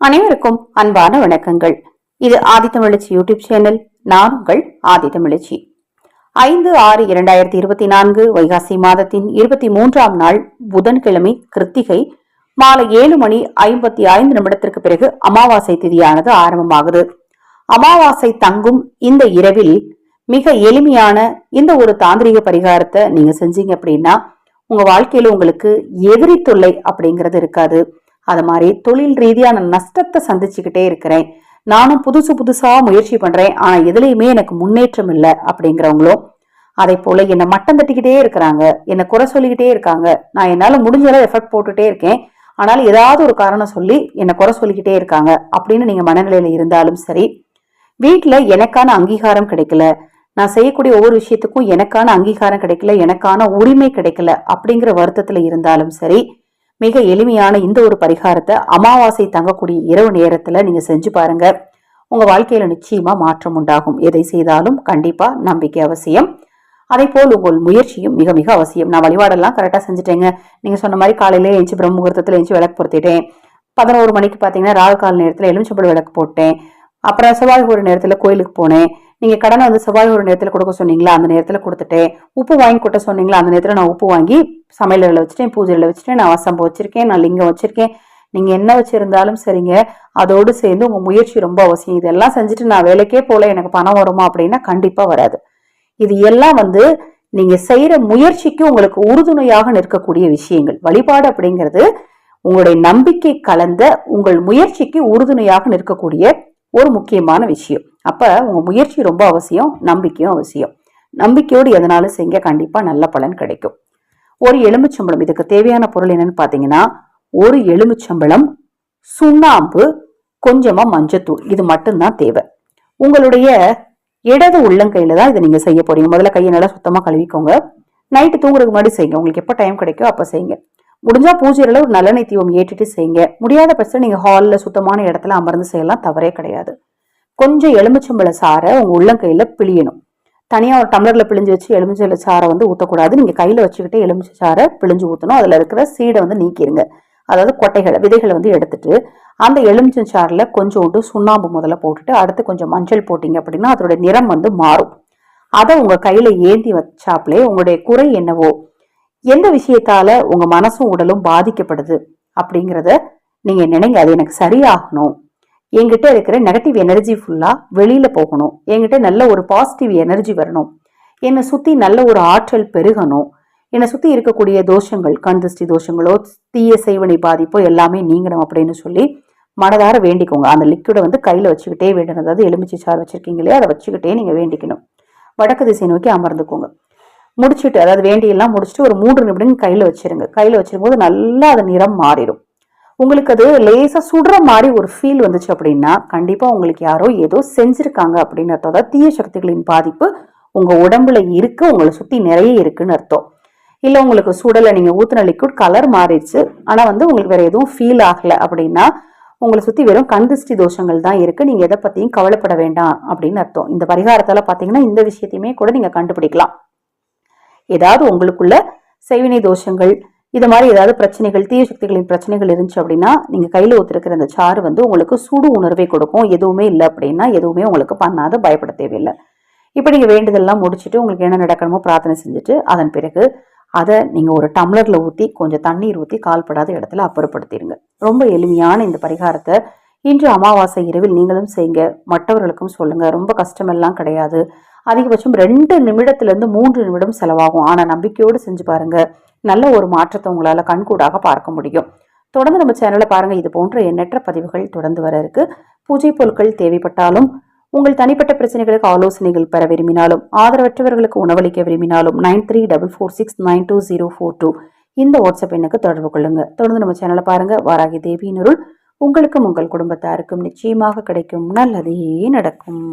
அனைவருக்கும் அன்பான வணக்கங்கள். இது ஆதித்தமிழச்சி யூடியூப் சேனல் நான் உங்கள் ஆதித்தமிழச்சி ஐந்து ஆறு இரண்டாயிரத்தி இருபத்தி நான்கு வைகாசி மாதத்தின் இருபத்தி மூன்றாம் நாள் புதன்கிழமை கிருத்திகை மாலை ஏழு மணி ஐம்பத்தி ஐந்து நிமிடத்திற்கு பிறகு அமாவாசை திதியானது ஆரம்பமாகுது. அமாவாசை தங்கும் இந்த இரவில் மிக எளிமையான இந்த ஒரு தாந்திரிக பரிகாரத்தை நீங்க செஞ்சீங்க அப்படின்னா உங்க வாழ்க்கையில உங்களுக்கு எதிரி தொல்லை அப்படிங்கிறது இருக்காது. அது மாதிரி தொழில் ரீதியான நஷ்டத்தை சந்திச்சுக்கிட்டே இருக்கிறேன். நானும் புதுசு புதுசாக முயற்சி பண்ணுறேன் ஆனால் எதுலேயுமே எனக்கு முன்னேற்றம் இல்லை அப்படிங்கிறவங்களும் அதே போல என்னை மட்டம் தட்டிக்கிட்டே இருக்கிறாங்க. என்னை குறை சொல்லிக்கிட்டே இருக்காங்க. நான் என்னால் முடிஞ்சளவு எஃபர்ட் போட்டுகிட்டே இருக்கேன். ஆனால் ஏதாவது ஒரு காரணம் சொல்லி என்னை குறை சொல்லிக்கிட்டே இருக்காங்க. அப்படின்னு நீங்கள் மனநிலையில் இருந்தாலும் சரி வீட்டில் எனக்கான அங்கீகாரம் கிடைக்கல. நான் செய்யக்கூடிய ஒவ்வொரு விஷயத்துக்கும் எனக்கான அங்கீகாரம் கிடைக்கல எனக்கான உரிமை கிடைக்கல அப்படிங்கிற வருத்தத்தில் இருந்தாலும் சரி மிக எளிமையான இந்த ஒரு பரிகாரத்தை அமாவாசை தங்கக்கூடிய இரவு நேரத்துல நீங்க செஞ்சு பாருங்க. உங்க வாழ்க்கையில நிச்சயமா மாற்றம் உண்டாகும். எதை செய்தாலும் கண்டிப்பா நம்பிக்கை அவசியம். அதே போல் உங்கள் முயற்சியும் மிக மிக அவசியம். நான் வழிபாடெல்லாம் கரெக்டாக செஞ்சுட்டேங்க. நீங்கள் சொன்ன மாதிரி காலையிலே எழுச்சி பிரம்ம முகூர்த்தத்தில் எழுச்சி விளக்கு பொருத்திட்டேன். பதினோரு மணிக்கு பார்த்தீங்கன்னா ராகு கால நேரத்தில் எலுமிச்சம்பழம் விளக்கு போட்டேன். அப்புறம் செவ்வாய் ஒரு நேரத்தில் கோயிலுக்கு போனேன். நீங்கள் கடனை வந்து செவ்வாய் ஒரு நேரத்தில் கொடுக்க சொன்னீங்களா? அந்த நேரத்தில் கொடுத்துட்டேன் உப்பு வாங்கி கொட்ட சொன்னீங்களா? அந்த நேரத்தில் நான் உப்பு வாங்கி சமையலில் வச்சுட்டேன் பூஜையில் வச்சுட்டேன் நான் வசம்பு வச்சுருக்கேன் நான் லிங்கம் வச்சுருக்கேன். நீங்கள் என்ன வச்சுருந்தாலும் சரிங்க. அதோடு சேர்ந்து உங்கள் முயற்சி ரொம்ப அவசியம். இதெல்லாம் செஞ்சுட்டு நான் வேலைக்கே போல எனக்கு பணம் வருமா அப்படின்னா கண்டிப்பாக வராது. இது எல்லாம் வந்து நீங்கள் செய்கிற முயற்சிக்கு உங்களுக்கு உறுதுணையாக நிற்கக்கூடிய விஷயங்கள். வழிபாடு அப்படிங்கிறது உங்களுடைய நம்பிக்கை கலந்த உங்கள் முயற்சிக்கு உறுதுணையாக நிற்கக்கூடிய ஒரு முக்கியமான விஷயம். அப்போ உங்கள் முயற்சி ரொம்ப அவசியம் நம்பிக்கையும் அவசியம். நம்பிக்கையோடு எதனாலும் செய்ய கண்டிப்பாக நல்ல பலன் கிடைக்கும். ஒரு எலுமிச்சம்பளம் இதுக்கு தேவையான பொருள் என்னன்னு பார்த்தீங்கன்னா ஒரு எலுமிச்சம்பளம் சுண்ணாம்பு கொஞ்சமாக மஞ்சத்தூள் இது மட்டும்தான் தேவை. உங்களுடைய இடது உள்ளங்கையில் தான் இதை நீங்கள் செய்ய போறீங்க. முதல்ல கையை நல்லா சுத்தமாக கழுவிக்கோங்க. நைட்டு தூங்குறதுக்கு முன்னாடி செய்யுங்க. உங்களுக்கு எப்போ டைம் கிடைக்கோ அப்போ செய்யுங்க. முடிஞ்சால் பூஜையில ஒரு நல்லெண்ணெய் தீபம் ஏற்றிட்டு செய்யுங்க. முடியாத பட்சம் நீங்கள் ஹாலில் சுத்தமான இடத்துல அமர்ந்து செய்யலாம். தவறே கிடையாது. கொஞ்சம் எலுமிச்சம்பழ சாரை உங்க உள்ளங்கையில பிழியணும். தனியாக ஒரு டம்ளரில் பிழிஞ்சு வச்சு எலுமிச்சம்பழ சாரை வந்து ஊற்றக்கூடாது நீங்கள் கையில் வச்சுக்கிட்டே எலுமிச்சை சாரை பிழிஞ்சு ஊற்றணும் அதில் இருக்கிற சீடை வந்து நீக்கிடுங்க அதாவது கொட்டைகளை விதைகளை வந்து எடுத்துட்டு அந்த எலுமிச்சம் சாறில் கொஞ்சோண்டு சுண்ணாம்பு முதல்ல போட்டுட்டு அடுத்து கொஞ்சம் மஞ்சள் போட்டிங்க அப்படின்னா அதனுடைய நிறம் வந்து மாறும். அதை உங்கள் கையில் ஏந்தி வச்சாப்லே உங்களுடைய குறை என்னவோ எந்த விஷயத்தால உங்கள் மனசும் உடலும் பாதிக்கப்படுது அப்படிங்கிறத நீங்கள் நினைங்க. அது எனக்கு சரியாகணும். என்கிட்ட இருக்கிற நெகட்டிவ் எனர்ஜி ஃபுல்லாக வெளியில் போகணும். என்கிட்ட நல்ல ஒரு பாசிட்டிவ் எனர்ஜி வரணும். என்னை சுற்றி நல்ல ஒரு ஆற்றல் பெருகணும். என்னை சுற்றி இருக்கக்கூடிய தோஷங்கள் கண் திருஷ்டி தோஷங்களோ தீய செய்வனை பாதிப்போ எல்லாமே நீங்கணும் அப்படின்னு சொல்லி மனதார வேண்டிக்கோங்க. அந்த லிக்விடை வந்து கையில் வச்சுக்கிட்டே வேண்டணும். அதாவது எலுமிச்சை சாறு வச்சுருக்கீங்களே அதை வச்சுக்கிட்டே நீங்கள் வேண்டிக்கணும். வடக்கு திசை நோக்கி அமர்ந்துக்கோங்க. முடிச்சுட்டு அதாவது வேண்டியெல்லாம் முடிச்சுட்டு ஒரு மூன்று நிமிடம் கையில் வச்சிருங்க. கையில் வச்சிருக்கும் போது நல்லா அது நிறம் மாறிடும். உங்களுக்கு அது லேசாக சுடுற மாதிரி ஒரு ஃபீல் வந்துச்சு அப்படின்னா கண்டிப்பாக உங்களுக்கு யாரோ ஏதோ செஞ்சுருக்காங்க அப்படின்னு அர்த்தம். அதாவது தீய சக்திகளின் பாதிப்பு உங்கள் உடம்புல இருக்கு உங்களை சுற்றி நிறைய இருக்குன்னு அர்த்தம். இல்லை உங்களுக்கு சுடலை நீங்கள் ஊத்துன லிக்விட் கலர் மாறிடுச்சு. ஆனால் வந்து உங்களுக்கு வேறு எதுவும் ஃபீல் ஆகலை அப்படின்னா உங்களை சுற்றி வெறும் கந்திஷ்டி தோஷங்கள் தான் இருக்குது நீங்கள் எதை பற்றியும் கவலைப்பட வேண்டாம் அப்படின்னு அர்த்தம். இந்த பரிகாரத்தால் பார்த்தீங்கன்னா இந்த விஷயத்தையுமே கூட நீங்கள் கண்டுபிடிக்கலாம். ஏதாவது உங்களுக்குள்ள செய்வினை தோஷங்கள் இது மாதிரி ஏதாவது பிரச்சனைகள் தீய சக்திகளின் பிரச்சனைகள் இருந்துச்சு அப்படின்னா நீங்க கையில ஒத்துருக்கிற அந்த சாறு வந்து உங்களுக்கு சுடு உணர்வை கொடுக்கும். எதுவுமே இல்லை அப்படின்னா எதுவுமே உங்களுக்கு பண்ணாத பயப்பட தேவையில்லை. இப்போ நீங்க வேண்டுதெல்லாம் முடிச்சுட்டு உங்களுக்கு என்ன நடக்கணுமோ பிரார்த்தனை செஞ்சுட்டு அதன் பிறகு அதை நீங்க ஒரு டம்ளர்ல ஊத்தி கொஞ்சம் தண்ணீர் ஊத்தி கால்படாத இடத்துல அப்புறப்படுத்திடுங்க. ரொம்ப எளிமையான இந்த பரிகாரத்தை இன்று அமாவாசை இரவில் நீங்களும் செய்யுங்க. மற்றவர்களுக்கும் சொல்லுங்க. ரொம்ப கஷ்டமெல்லாம் கிடையாது. அதிகபட்சம் ரெண்டு நிமிடத்திலிருந்து மூன்று நிமிடம் செலவாகும். ஆனால் நம்பிக்கையோடு செஞ்சு பாருங்கள் நல்ல ஒரு மாற்றத்தை உங்களால் கண்கூடாக பார்க்க முடியும். தொடர்ந்து நம்ம சேனலை பாருங்கள் இது போன்ற எண்ணற்ற பதிவுகள் தொடர்ந்து வர இருக்கு. பூஜை பொருட்கள் தேவைப்பட்டாலும் உங்கள் தனிப்பட்ட பிரச்சனைகளுக்கு ஆலோசனைகள் பெற விரும்பினாலும் ஆதரவற்றவர்களுக்கு உணவளிக்க விரும்பினாலும் nine three double four six nine two zero four two இந்த வாட்ஸ்அப் எண்ணுக்கு தொடர்பு கொள்ளுங்க. தொடர்ந்து நம்ம சேனலை பாருங்க. வாராகி தேவியினருள் உங்களுக்கும் உங்கள் குடும்பத்தாருக்கும் நிச்சயமாக கிடைக்கும். நல்லதே நடக்கும்.